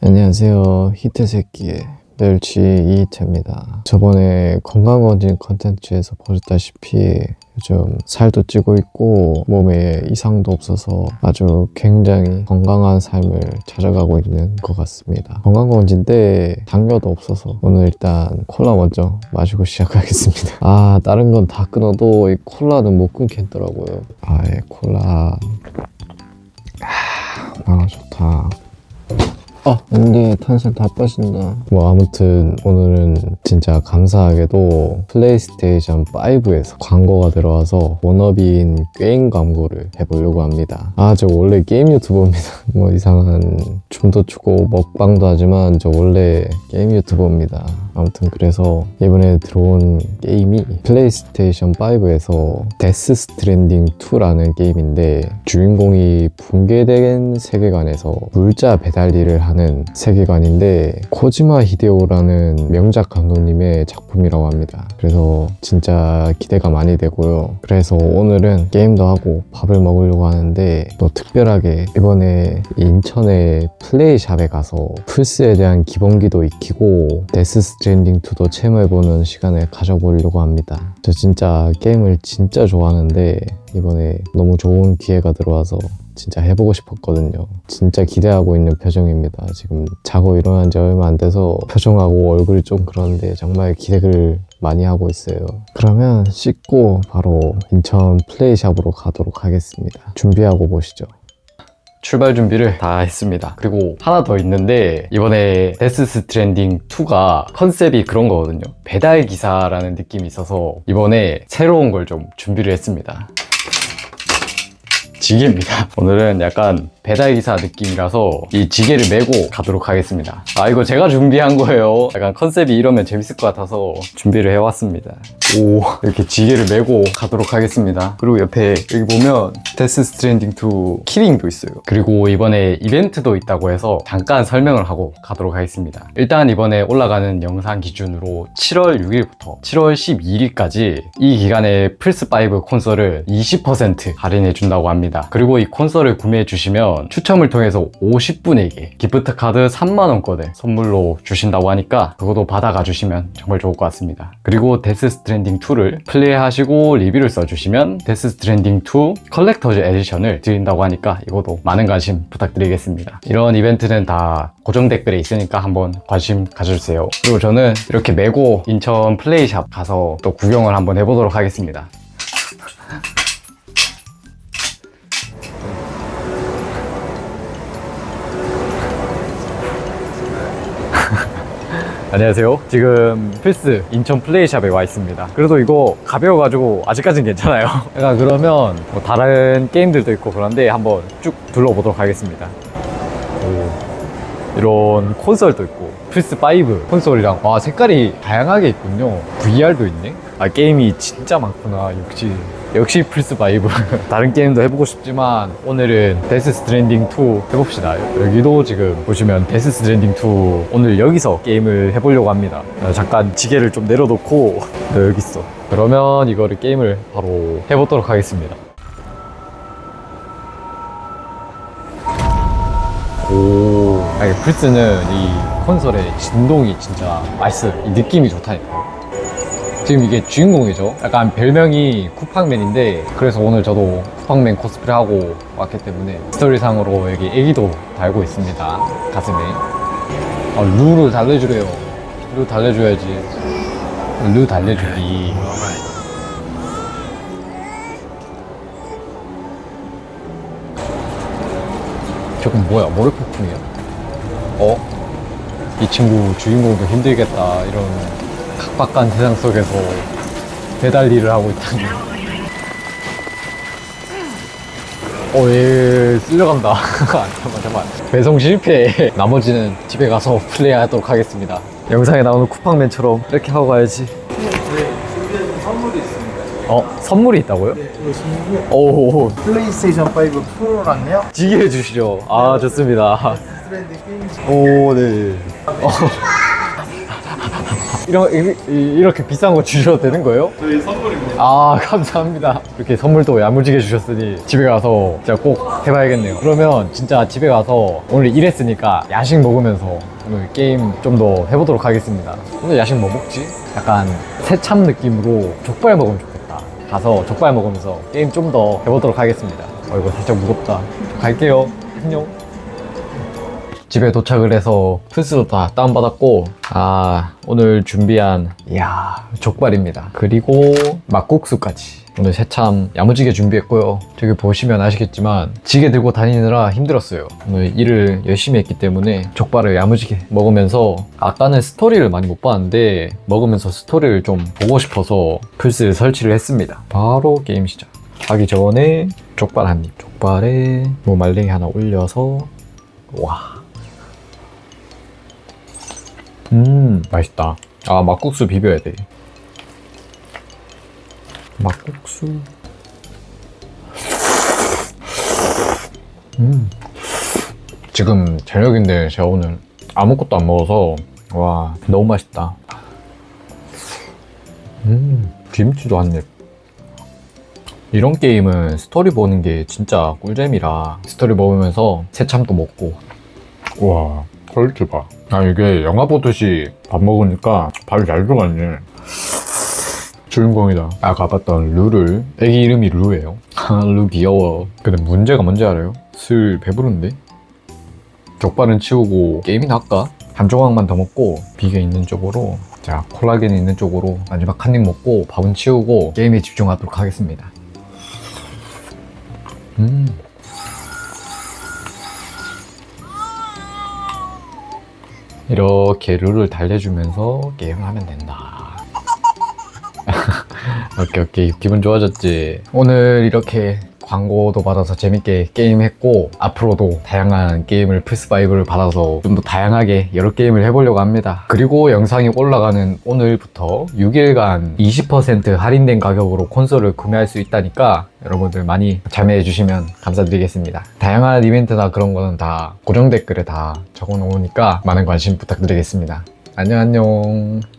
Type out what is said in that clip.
안녕하세요. 히트새끼의 멸치 이희태입니다. 저번에 건강검진 컨텐츠에서 보셨다시피 요즘 살도 찌고 있고 몸에 이상도 없어서 아주 굉장히 건강한 삶을 찾아가고 있는 것 같습니다. 건강검진 때 당뇨도 없어서 오늘 일단 콜라 먼저 마시고 시작하겠습니다. 아 다른 건 다 끊어도 이 콜라는 못 끊겠더라고요. 아예 콜라 아 좋다. 아, 근데 탄산 다 빠진다. 뭐 아무튼 오늘은 진짜 감사하게도 플레이스테이션 5에서 광고가 들어와서 워너비인 게임 광고를 해보려고 합니다. 아, 저 원래 게임 유튜버입니다. 뭐 이상한 춤도 추고 먹방도 하지만 저 원래 게임 유튜버입니다. 아무튼 그래서 이번에 들어온 게임이 플레이스테이션 5에서 데스 스트랜딩 2라는 게임인데 주인공이 붕괴된 세계관에서 물자 배달 일을 하는 세계관인데 코지마 히데오라는 명작 감독님의 작품이라고 합니다. 그래서 진짜 기대가 많이 되고요. 그래서 오늘은 게임도 하고 밥을 먹으려고 하는데 또 특별하게 이번에 인천의 플레이샵에 가서 플스에 대한 기본기도 익히고 데스 스트랜딩 2도 체험해보는 시간을 가져보려고 합니다. 저 진짜 게임을 진짜 좋아하는데 이번에 너무 좋은 기회가 들어와서 진짜 해보고 싶었거든요. 진짜 기대하고 있는 표정입니다. 지금 자고 일어난 지 얼마 안 돼서 표정하고 얼굴이 좀 그런데 정말 기대를 많이 하고 있어요. 그러면 씻고 바로 인천 플레이샵으로 가도록 하겠습니다. 준비하고 보시죠. 출발 준비를 다 했습니다. 그리고 하나 더 있는데 이번에 데스 스트랜딩 2가 컨셉이 그런 거거든요. 배달 기사라는 느낌이 있어서 이번에 새로운 걸 좀 준비를 했습니다. 지게입니다. 오늘은 약간 배달기사 느낌이라서 이 지게를 메고 가도록 하겠습니다. 아, 이거 제가 준비한 거예요. 약간 컨셉이 이러면 재밌을 것 같아서 준비를 해왔습니다. 오, 이렇게 지게를 메고 가도록 하겠습니다. 그리고 옆에 여기 보면 데스 스트랜딩 2 키링도 있어요. 그리고 이번에 이벤트도 있다고 해서 잠깐 설명을 하고 가도록 하겠습니다. 일단 이번에 올라가는 영상 기준으로 7월 6일부터 7월 12일까지 이 기간에 플스5 콘솔을 20% 할인해 준다고 합니다. 그리고 이 콘솔을 구매해 주시면 추첨을 통해서 50분에게 기프트 카드 3만원권을 선물로 주신다고 하니까 그것도 받아가 주시면 정말 좋을 것 같습니다. 그리고 데스 스트랜딩 2를 플레이하시고 리뷰를 써주시면 데스 스트랜딩 2 컬렉터즈 에디션을 드린다고 하니까 이것도 많은 관심 부탁드리겠습니다. 이런 이벤트는 다 고정 댓글에 있으니까 한번 관심 가져주세요. 그리고 저는 이렇게 메고 인천 플레이샵 가서 또 구경을 한번 해보도록 하겠습니다. 안녕하세요. 지금 필스 인천 플레이샵에 와 있습니다. 그래도 이거 가벼워가지고 아직까진 괜찮아요. 약간 그러면 뭐 다른 게임들도 있고 그런데 한번 쭉 둘러보도록 하겠습니다. 오, 이런 콘솔도 있고 플스 5 콘솔이랑 와 색깔이 다양하게 있군요. VR도 있네. 아 게임이 진짜 많구나. 역시 역시 플스 5. 다른 게임도 해보고 싶지만 오늘은 데스 스트랜딩 2 해봅시다. 여기도 지금 보시면 데스 스트랜딩 2 오늘 여기서 게임을 해보려고 합니다. 아, 잠깐 지게를 좀 내려놓고 너 여기 있어. 그러면 이거를 게임을 바로 해보도록 하겠습니다. 오, 아니 플스는 이 콘솔의 진동이 진짜 맛있어요. 이 느낌이 좋다니까. 지금 이게 주인공이죠. 약간 별명이 쿠팡맨인데 그래서 오늘 저도 쿠팡맨 코스프레 하고 왔기 때문에 스토리상으로 여기 애기도 달고 있습니다. 가슴에. 아, 루를 달래주래요. 루 달래줘야지. 루 달래주기. 저건 뭐야? 모래폭풍이야? 어? 이 친구 주인공도 힘들겠다. 이런 각박한 세상 속에서 배달 일을 하고 있다니. 어, 얘 쓸려간다. 잠깐만, 잠깐만. 배송 실패. 나머지는 집에 가서 플레이하도록 하겠습니다. 영상에 나오는 쿠팡맨처럼 이렇게 하고 가야지. 선물이 있습니다. 어, 선물이 있다고요? 이거 선물 오, 플레이스테이션 5 프로랑요. 지게 주시죠. 아, 좋습니다. 게임 오, 네. 어. 이러, 이- 이- 이렇게 비싼 거 주셔도 되는 거예요? 저희 선물입니다. 아 감사합니다 이렇게 선물도 야무지게 주셨으니 집에 가서 진짜 꼭 해봐야겠네요 그러면 진짜 집에 가서 오늘 일했으니까 야식 먹으면서 오늘 게임 좀 더 해보도록 하겠습니다 오늘 야식 뭐 먹지? 약간 새참 느낌으로 족발 먹으면 좋겠다 가서 족발 먹으면서 게임 좀 더 해보도록 하겠습니다 어 이거 살짝 무겁다 갈게요 안녕 집에 도착을 해서 플스도 다 다운받았고 아 오늘 준비한 이야 족발입니다. 그리고 막국수까지. 오늘 새참 야무지게 준비했고요. 저기 보시면 아시겠지만 지게 들고 다니느라 힘들었어요. 오늘 일을 열심히 했기 때문에 족발을 야무지게 먹으면서 아까는 스토리를 많이 못 봤는데 먹으면서 스토리를 좀 보고 싶어서 플스를 설치를 했습니다. 바로 게임 시작. 하기 전에 족발 한입. 족발에 무말랭이 하나 올려서 와 음 맛있다. 아 막국수 비벼야 돼. 막국수? 음. 지금 저녁인데 제가 오늘 아무것도 안 먹어서 와 너무 맛있다. 음 김치도 한입. 이런 게임은 스토리 보는 게 진짜 꿀잼이라 스토리 먹으면서 새참도 먹고. 와 퀄리티 봐. 아 이게 영화 보듯이 밥 먹으니까 밥이 잘 들어갔네. 주인공이다. 아까 봤던 루를 애기 이름이 루예요. 아, 루 귀여워. 근데 문제가 뭔지 알아요? 슬 배부른데? 족발은 치우고 게임이나 할까? 한 조각만 더 먹고 비계 있는 쪽으로 자 콜라겐 있는 쪽으로 마지막 한 입 먹고 밥은 치우고 게임에 집중하도록 하겠습니다. 음. 이렇게 룰을 달래주면서 게임을 하면 된다. 오케이 오케이 기분 좋아졌지. 오늘 이렇게 광고도 받아서 재밌게 게임했고 앞으로도 다양한 게임을 플스5를 받아서 좀 더 다양하게 여러 게임을 해보려고 합니다. 그리고 영상이 올라가는 오늘부터 6일간 20% 할인된 가격으로 콘솔을 구매할 수 있다니까 여러분들 많이 참여해 주시면 감사드리겠습니다. 다양한 이벤트나 그런 거는 다 고정 댓글에 다 적어 놓으니까 많은 관심 부탁드리겠습니다. 안녕 안녕.